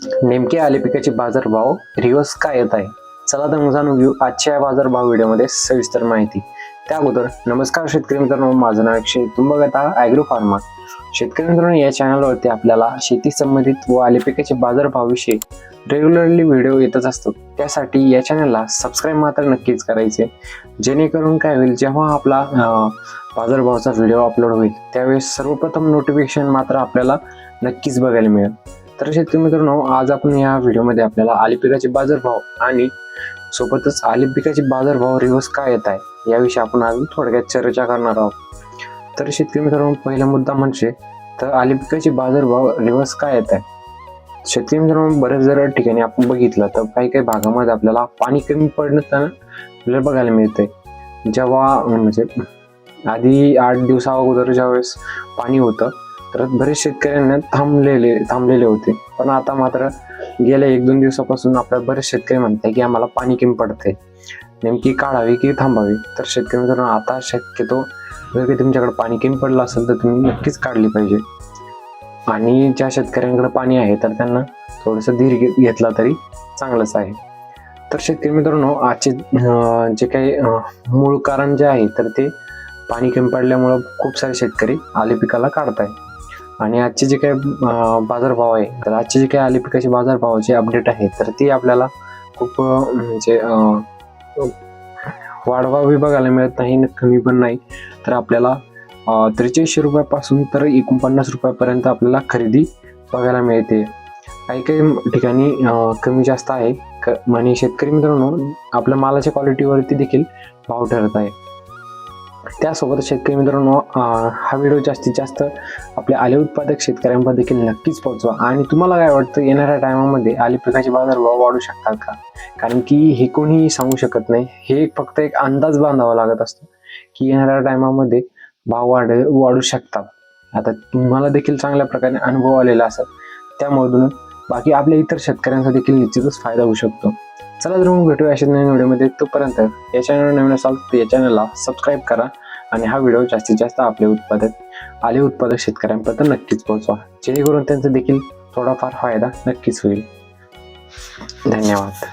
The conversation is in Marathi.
नेमके आले पिकाचे बाजारभाव रिवर्स काय येत आहे? चला तर मग जाणून घेऊ आजच्या या बाजारभाव व्हिडिओमध्ये सविस्तर माहिती. त्या अगोदर नमस्कार शेतकरी मित्रांनो माझं नाव अक्षय तुम्ही बघत ॲग्रो फार्मा शेतकरी मित्रांनो या चॅनलवरती आपल्याला शेती संबंधित व आले पिकाचे बाजारभावाविषयी रेग्युलरली व्हिडिओ येतच असतो. त्यासाठी या चॅनलला सबस्क्राईब मात्र नक्कीच करायचे. जेणेकरून काय होईल जेव्हा आपला बाजारभावाचा व्हिडिओ अपलोड होईल त्यावेळेस सर्वप्रथम नोटिफिकेशन मात्र आपल्याला नक्कीच बघायला मिळेल. तर शेतकरी मित्रांनो आज आपण या व्हिडिओमध्ये आपल्याला आलिपिकाचे बाजारभाव आणि सोबतच आलिपिकाचे बाजारभाव रिवर्स काय येत आहे याविषयी आपण आज थोडक्यात चर्चा करणार आहोत. तर शेतकरी मित्रांनो पहिला मुद्दा म्हणजे तर आलिपिकाचे बाजारभाव रिवर्स काय येत आहे? शेतकरी मित्रांनो बऱ्याच जर ठिकाणी आपण बघितलं तर काही काही भागामध्ये आपल्याला पाणी कमी पडणं आपल्याला बघायला मिळतंय. जेव्हा म्हणजे आधी आठ दिवसा अगोदर ज्यावेळेस पाणी होतं तर बरेच शेतकऱ्यांना थांबलेले थांबलेले होते. पण आता मात्र गेल्या एक दोन दिवसापासून आपल्याला बरेच शेतकरी म्हणताय की आम्हाला पाणी कमी पडते नेमकी काढावी की थांबावी? तर शेतकरी मित्रांनो आता शक्यतो जर की तुमच्याकडे पाणी कमी पडलं असेल तर तुम्ही नक्कीच काढली पाहिजे. आणि ज्या शेतकऱ्यांकडे पाणी आहे तर त्यांना थोडंसं धीर घे- घेतला तरी चांगलंच आहे. तर शेतकरी मित्रांनो आजचे जे काही मूळ कारण जे आहे तर ते पाणी कमी पडल्यामुळं खूप सारे शेतकरी आले पिकाला काढत आहेत आणि आजचे जे काही बाजारभाव आहे तर आजचे जे काही आले पिकाचे बाजारभावाचे अपडेट आहे तर ती आपल्याला खूप म्हणजे वाढवावी बघायला मिळत नाही कमी पण नाही. तर आपल्याला त्रेचाळीसशे रुपयापासून तर एकोणपन्नास रुपयापर्यंत आपल्याला खरेदी बघायला मिळते. काही काही ठिकाणी कमी जास्त आहे. क- आणि शेतकरी मित्रांनो आपल्या मालाच्या क्वालिटीवरती देखील भाव ठरत आहे. त्यासोबत शेतकरी मित्रांनो हा व्हिडिओ जास्तीत जास्त आपल्या आले उत्पादक शेतकऱ्यांपर्यंत देखील नक्कीच पोहोचवा. आणि तुम्हाला काय वाटतं येणाऱ्या टायमामध्ये आले पिकाचे बाजारभाव वाढू शकतात का? कारण की हे कोणीही सांगू शकत नाही. हे फक्त एक अंदाज बांधावा लागत असतो की येणाऱ्या टायमामध्ये भाव वाढ वाढू शकतात. आता तुम्हाला देखील चांगल्या प्रकारे अनुभव आलेला असतात त्यामधून बाकी आपल्या इतर शेतकऱ्यांचा देखील निश्चितच फायदा होऊ शकतो. चला तर मग भेटूया अशा नवीन व्हिडिओमध्ये. तोपर्यंत या चॅनल नवीन असाल तर या चॅनलला सबस्क्राईब करा आणि हा व्हिडिओ जास्तीत जास्त आपले उत्पादक आले उत्पादक शेतकऱ्यांपर्यंत नक्कीच पोहोचवा. जेणेकरून त्यांचा देखील थोडाफार फायदा नक्कीच होईल. धन्यवाद.